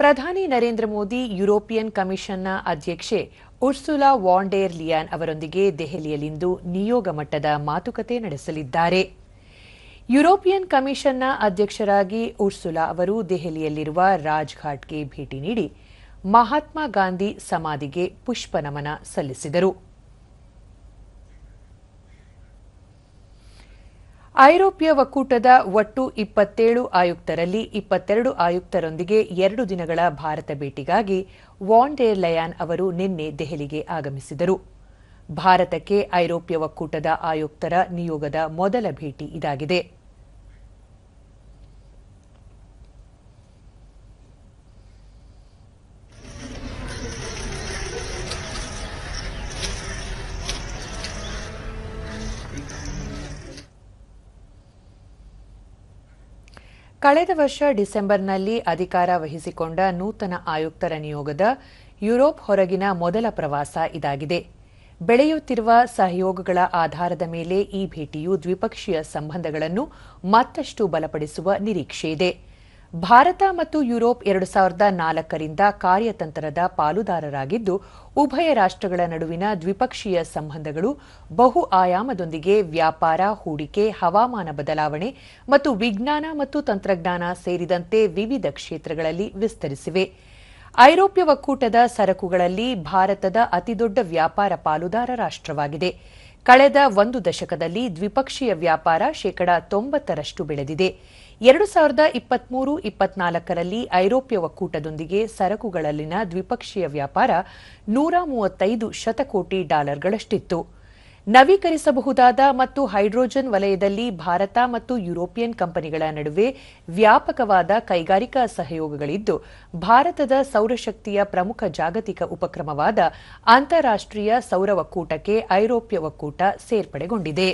ಪ್ರಧಾನಿ ನರೇಂದ್ರ ಮೋದಿ ಯುರೋಪಿಯನ್ ಕಮಿಷನ್ನ ಅಧ್ಯಕ್ಷೆ Ursula ವಾಂಡೇರ್ Lyon ಅವರೊಂದಿಗೆ ದೆಹಲಿಯಲ್ಲಿಂದು ನಿಯೋಗ ಮಟ್ಟದ ಮಾತುಕತೆ ನಡೆಸಲಿದ್ದಾರೆ. ಯುರೋಪಿಯನ್ ಕಮಿಷನ್ನ ಅಧ್ಯಕ್ಷರಾಗಿ ಉರ್ಸುಲಾ ಅವರು ದೆಹಲಿಯಲ್ಲಿರುವ ರಾಜ್ಘಾಟ್ಗೆ ಭೇಟಿ ನೀಡಿ ಮಹಾತ್ಮ ಗಾಂಧಿ ಸಮಾಧಿಗೆ ಪುಷ್ಪ ನಮನ ಸಲ್ಲಿಸಿದರು. ಐರೋಪ್ಯ ಒಕ್ಕೂಟದ ಒಟ್ಟು ಇಪ್ಪತ್ತೇಳು ಆಯುಕ್ತರಲ್ಲಿ ಇಪ್ಪತ್ತೆರಡು ಆಯುಕ್ತರೊಂದಿಗೆ ಎರಡು ದಿನಗಳ ಭಾರತ ಭೇಟಿಗಾಗಿ ವಾನ್ ಡೇರ್ ಲಯಾನ್ ಅವರು ನಿನ್ನೆ ದೆಹಲಿಗೆ ಆಗಮಿಸಿದರು. ಭಾರತಕ್ಕೆ ಐರೋಪ್ಯ ಒಕ್ಕೂಟದ ಆಯುಕ್ತರ ನಿಯೋಗದ ಮೊದಲ ಭೇಟಿ ಇದಾಗಿದೆ. ಕಳೆದ ವರ್ಷ ಡಿಸೆಂಬರ್ನಲ್ಲಿ ಅಧಿಕಾರ ವಹಿಸಿಕೊಂಡ ನೂತನ ಆಯುಕ್ತರ ನಿಯೋಗದ ಯುರೋಪ್ ಹೊರಗಿನ ಮೊದಲ ಪ್ರವಾಸ ಇದಾಗಿದೆ. ಬೆಳೆಯುತ್ತಿರುವ ಸಹಯೋಗಗಳ ಆಧಾರದ ಮೇಲೆ ಈ ಭೇಟಿಯು ದ್ವಿಪಕ್ಷೀಯ ಸಂಬಂಧಗಳನ್ನು ಮತ್ತಷ್ಟು ಬಲಪಡಿಸುವ ನಿರೀಕ್ಷೆಯಿದೆ ಭಾರತ ಮತ್ತು ಯುರೋಪ್ ಎರಡು ಸಾವಿರದ ನಾಲ್ಕರಿಂದ ಕಾರ್ಯತಂತ್ರದ ಪಾಲುದಾರರಾಗಿದ್ದು, ಉಭಯ ರಾಷ್ಟ್ರಗಳ ನಡುವಿನ ದ್ವಿಪಕ್ಷೀಯ ಸಂಬಂಧಗಳು ಬಹು ಆಯಾಮದೊಂದಿಗೆ ವ್ಯಾಪಾರ, ಹೂಡಿಕೆ, ಹವಾಮಾನ ಬದಲಾವಣೆ ಮತ್ತು ವಿಜ್ಞಾನ ಮತ್ತು ತಂತ್ರಜ್ಞಾನ ಸೇರಿದಂತೆ ವಿವಿಧ ಕ್ಷೇತ್ರಗಳಲ್ಲಿ ವಿಸ್ತರಿಸಿವೆ. ಐರೋಪ್ಯ ಒಕ್ಕೂಟದ ಸರಕುಗಳಲ್ಲಿ ಭಾರತದ ಅತಿದೊಡ್ಡ ವ್ಯಾಪಾರ ಪಾಲುದಾರ ರಾಷ್ಟ್ರವಾಗಿದೆ. ಕಳೆದ ಒಂದು ದಶಕದಲ್ಲಿ ದ್ವಿಪಕ್ಷೀಯ ವ್ಯಾಪಾರ ಶೇಕಡಾ ತೊಂಬತ್ತರಷ್ಟು ಬೆಳೆದಿದೆ. ಎರಡು ಸಾವಿರದ ಇಪ್ಪತ್ಮೂರು ಇಪ್ಪತ್ನಾಲ್ಕರಲ್ಲಿ ಐರೋಪ್ಯ ಒಕ್ಕೂಟದೊಂದಿಗೆ ಸರಕುಗಳಲ್ಲಿನ ದ್ವಿಪಕ್ಷೀಯ ವ್ಯಾಪಾರ ನೂರ ಮೂವತ್ತೈದು ಶತಕೋಟಿ ಡಾಲರ್ಗಳಷ್ಟಿತ್ತು. ನವೀಕರಿಸಬಹುದಾದ ಮತ್ತು ಹೈಡ್ರೋಜನ್ ವಲಯದಲ್ಲಿ ಭಾರತ ಮತ್ತು ಯುರೋಪಿಯನ್ ಕಂಪನಿಗಳ ನಡುವೆ ವ್ಯಾಪಕವಾದ ಕೈಗಾರಿಕಾ ಸಹಯೋಗಗಳಿದ್ದು, ಭಾರತದ ಸೌರಶಕ್ತಿಯ ಪ್ರಮುಖ ಜಾಗತಿಕ ಉಪಕ್ರಮವಾದ ಅಂತಾರಾಷ್ಟ್ರೀಯ ಸೌರ ಒಕ್ಕೂಟಕ್ಕೆ ಐರೋಪ್ಯ ಒಕ್ಕೂಟ ಸೇರ್ಪಡೆಗೊಂಡಿದೆ.